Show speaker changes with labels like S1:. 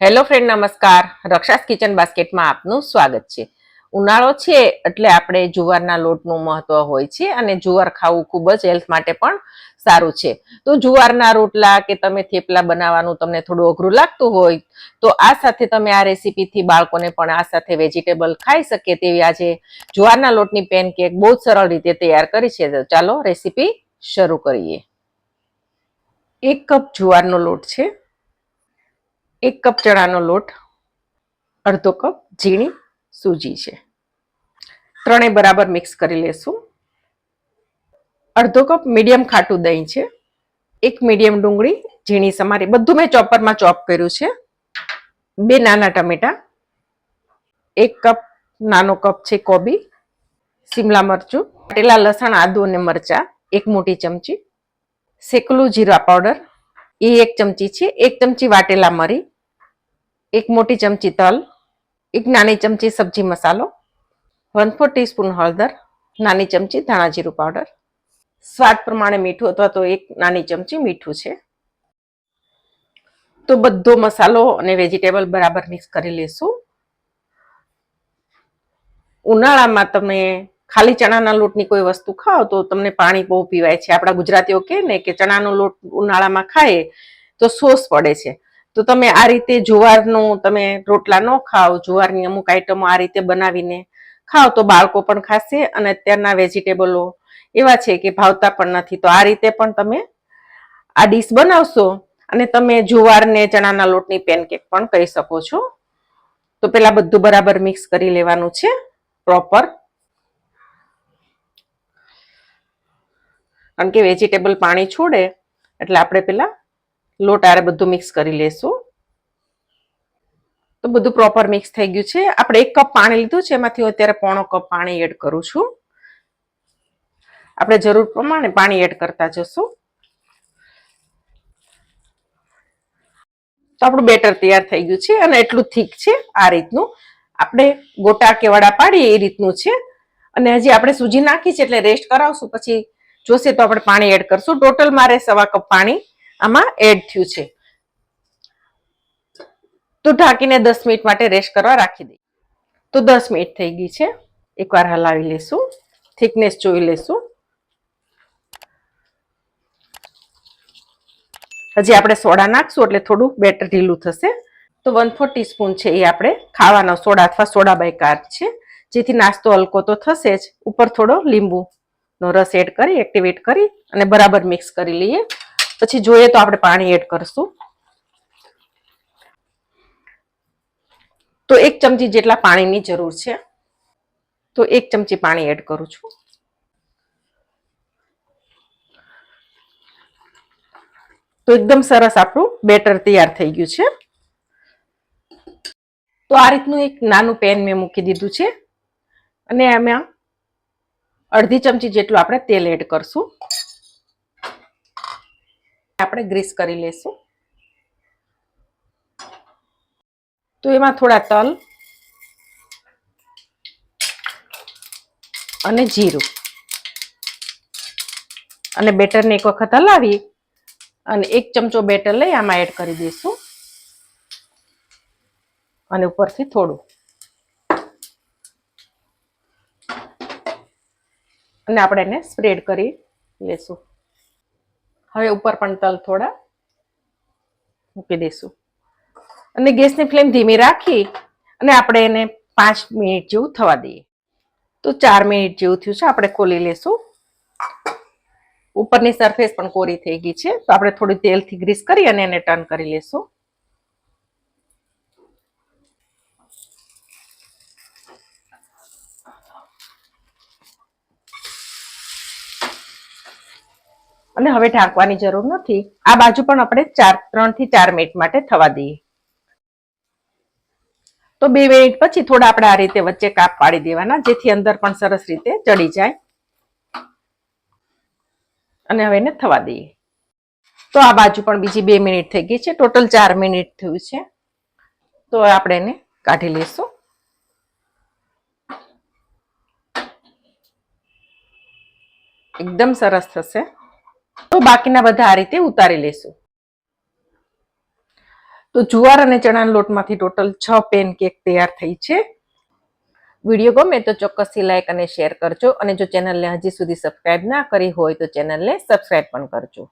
S1: Hello friend, નમસ્કાર. રક્ષાસ kitchen બાસ્કેટમાં આપનું સ્વાગત છે. ઉનાળો છે એટલે આપણે જુવારના લોટનું મહત્વ હોય છે અને જુવાર ખાવું ખૂબ જ હેલ્થ માટે પણ સારું છે. તો જુવારના રોટલા કે તમે થેપલા બનાવવાનું તમને થોડું અઘરું લાગતું હોય, તો આ સાથે તમે આ રેસીપીથી બાળકોને પણ આ સાથે વેજીટેબલ ખાઈ શકે તેવી આજે જુવારના લોટની પેનકેક બહુ જ સરળ રીતે તૈયાર કરી છે. તો ચાલો રેસીપી શરૂ કરીએ. એક કપ જુવારનો લોટ છે. એક કપ ચણાનો લોટ, અડધો કપ ઝીણી સૂજી છે. ત્રણેય બરાબર મિક્સ કરી લેશું. અડધો કપ મીડિયમ ખાટું દહીં છે. એક મીડિયમ ડુંગળી, ઝીણી સમારી, બધું મેં ચોપરમાં ચોપ કર્યું છે. બે નાના ટમેટા, એક કપ નાનો કપ છે કોબી, શિમલા મરચું, કાટેલા લસણ, આદુ અને મરચા, એક મોટી ચમચી, શેકલું જીરા પાવડર, એ એક ચમચી છે, એક ચમચી વાટેલા મરી એક મોટી ચમચી તલ, એક નાની ચમચી સબ્જી મસાલો વન ફોર ટીસ્પૂન હળદર, નાની ચમચી ધાણા જીરું પાવડર સ્વાદ પ્રમાણે મીઠું અથવા તો એક નાની ચમચી મીઠું છે. તો બધો મસાલો અને વેજીટેબલ બરાબર મિક્સ કરી લેશું. ઉનાળામાં તમે ખાલી ચણાના લોટની કોઈ વસ્તુ ખાઓ તો તમને પાણી બહુ પીવાય છે. આપણા ગુજરાતીઓ કહે ને કે ચણાનો લોટ ઉનાળામાં ખાય તો સોસ પડે છે. તો તમે આ રીતે જુવારનું તમે રોટલા ન ખાઓ, જુવારની અમુક આઈટમો આ રીતે બનાવીને ખાઓ તો બાળકો પણ ખાશે અને અત્યારના વેજીટેબલો એવા છે કે ભાવતા પણ નથી. તો આ રીતે પણ તમે આ ડીશ બનાવશો અને તમે જુવારને ચણાના લોટની પેનકેક પણ કહી શકો છો. તો પેલા બધું બરાબર મિક્સ કરી લેવાનું છે પ્રોપર કારણ કે વેજીટેબલ પાણી છોડે એટલે આપણે પેલા લોટ આરે બધું મિક્સ કરી લેશું. તો બધું પ્રોપર મિક્સ થઈ ગયું છે. આપણે એક કપ પાણી લીધું છે. એમાંથી હું અત્યારે પોણો કપ પાણી એડ કરું છું. આપણે જરૂર પ્રમાણે પાણી એડ કરતા જશું. તો આપણું બેટર તૈયાર થઈ ગયું છે અને એટલું થીક છે આ રીતનું. આપણે ગોટા કે વડા પાડીએ એ રીતનું છે. અને હજી આપણે સૂજી નાખી છે એટલે રેસ્ટ કરાવશું. પછી જોશે તો આપણે પાણી એડ કરશું. ટોટલ મારે સવા કપ પાણી આમાં એડ થયું છે. તો ઢાંકીને દસ મિનિટ માટે રેસ્ટ કરવા રાખી દઈએ. તો દસ મિનિટ થઈ ગઈ છે. એકવાર હલાવી લેશું. થિકનેસ જોઈ લેશું. હજી આપણે સોડા નાખશું એટલે થોડું બેટર ઢીલું થશે. તો વન ફોર ટીસ્પૂન છે એ આપણે ખાવાનો સોડા અથવા સોડા બાય છે. જેથી નાસ્તો હલકો તો થશે જ. ઉપર થોડો લીંબુનો રસ એડ કરી એક્ટિવેટ કરી અને બરાબર મિક્સ કરી લઈએ. પછી જોઈએ તો આપણે પાણી એડ કરશું. તો એક ચમચી જેટલા પાણીની જરૂર છે. તો એક ચમચી પાણી એડ કરું છું. તો એકદમ સરસ આપણું બેટર તૈયાર થઈ ગયું છે. તો આ રીતનું એક નાનું પેન મેં મૂકી દીધું છે. અને એમાં અડધી ચમચી જેટલું આપણે તેલ એડ કરશું. આપણે ગ્રીસ કરી લેશું. તો એમાં થોડા તલ અને જીરું. અને બેટરને એક વખત હલાવી અને એક ચમચો બેટર લઈ આમાં એડ કરી દઈશું. અને ઉપરથી થોડું. અને આપણે એને સ્પ્રેડ કરી લેશું. હવે ઉપર પણ તલ થોડા મૂકી દઈશું. અને ગેસની ફ્લેમ ધીમી રાખી અને આપણે એને પાંચ મિનિટ જેવું થવા દઈએ. તો ચાર મિનિટ જેવું થયું છે, આપણે ખોલી લેશું. ઉપરની સરફેસ પણ કોરી થઈ ગઈ છે, તો આપણે થોડી તેલથી ગ્રીસ કરી અને એને ટર્ન કરી લેશું. અને હવે ઢાંકવાની જરૂર નથી. આ બાજુ પણ આપણે ચાર ત્રણથી ચાર મિનિટ માટે થવા દઈએ. તો બે મિનિટ પછી થોડા આપણે આ રીતે વચ્ચે કાપ પાડી દેવાના, જેથી અંદર પણ સરસ રીતે ચડી જાય. અને હવે એને થવા દઈએ. તો આ બાજુ પણ બીજી બે મિનિટ થઈ ગઈ છે. ટોટલ ચાર મિનિટ થયું છે. તો આપણે એને કાઢી લઈશું. એકદમ સરસ થશે. તો બાકીના બધા આ રીતે ઉતારી લેશું. તો જુવાર અને ચણાના લોટમાંથી ટોટલ છ પેન કેક તૈયાર થઈ છે. વીડિયો ગમે તો ચોક્કસથી લાઇક અને શેર કરજો અને જો ચેનલને હજી સુધી સબસ્ક્રાઇબ ના કરી હોય તો ચેનલને સબસ્ક્રાઇબ પણ કરજો.